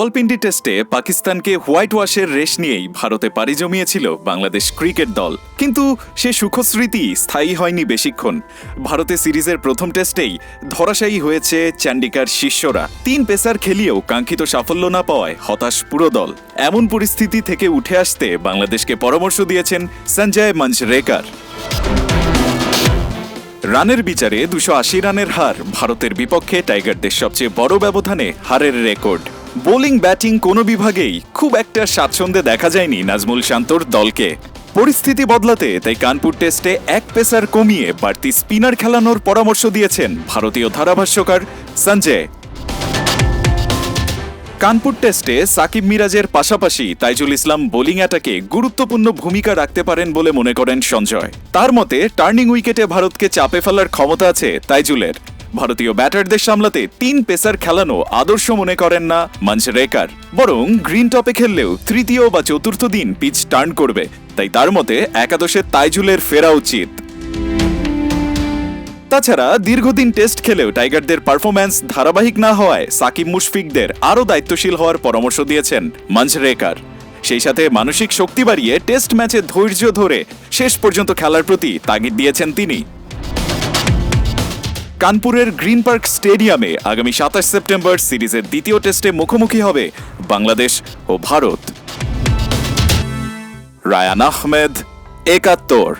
রাওয়ালপিন্ডি টেস্টে পাকিস্তানকে হোয়াইট ওয়াশের রেশ নিয়েই ভারতে পাড়ি জমিয়েছিল বাংলাদেশ ক্রিকেট দল। কিন্তু সে সুখস্মৃতি স্থায়ী হয়নি বেশিক্ষণ। ভারতে সিরিজের প্রথম টেস্টেই ধরাশায়ী হয়েছে চান্ডিকার শিষ্যরা। তিন পেসার খেলিয়েও কাঙ্ক্ষিত সাফল্য না পাওয়ায় হতাশ পুরো দল। এমন পরিস্থিতি থেকে উঠে আসতে বাংলাদেশকে পরামর্শ দিয়েছেন সঞ্জয় মঞ্জরেকার। রানের বিচারে দুশো আশি রানের হার ভারতের বিপক্ষে টাইগারদের সবচেয়ে বড় ব্যবধানে হারের রেকর্ড। বোলিং, ব্যাটিং কোনো বিভাগেই খুব একটা স্বাচ্ছন্দ্যে দেখা যায়নি নাজমুল শান্তর দলকে। পরিস্থিতি বদলাতে তাই কানপুর টেস্টে এক পেসার কমিয়ে বাড়তি স্পিনার খেলানোর পরামর্শ দিয়েছেন ভারতীয় ধারাভাষ্যকার সঞ্জয়। কানপুর টেস্টে সাকিব মিরাজের পাশাপাশি তাইজুল ইসলাম বোলিং অ্যাটাকে গুরুত্বপূর্ণ ভূমিকা রাখতে পারেন বলে মনে করেন সঞ্জয়। তার মতে, টার্নিং উইকেটে ভারতকে চাপে ফেলার ক্ষমতা আছে তাইজুলের। ভারতীয় ব্যাটারদের সামলাতে তিন পেসার খেলানো আদর্শ মনে করেন না মঞ্চরেকার বরং গ্রিন টপে খেললেও তৃতীয় বা চতুর্থ দিন পিচ টার্ন করবে। তাই তার মতে একাদশে তাইজুলের ফেরা উচিত। তাছাড়া দীর্ঘদিন টেস্ট খেলেও টাইগারদের পারফরম্যান্স ধারাবাহিক না হওয়ায় সাকিব মুশফিকদের আরও দায়িত্বশীল হওয়ার পরামর্শ দিয়েছেন মঞ্জরেকার সেই সাথে মানসিক শক্তি বাড়িয়ে টেস্ট ম্যাচে ধৈর্য ধরে শেষ পর্যন্ত খেলার প্রতি তাগিদ দিয়েছেন তিনি। কানপুরের গ্রিন পার্ক স্টেডিয়ামে আগামী সাতাশ সেপ্টেম্বর সিরিজের দ্বিতীয় টেস্টে মুখোমুখি হবে বাংলাদেশ ও ভারত। রায়ান আহমেদ, একাত্তর।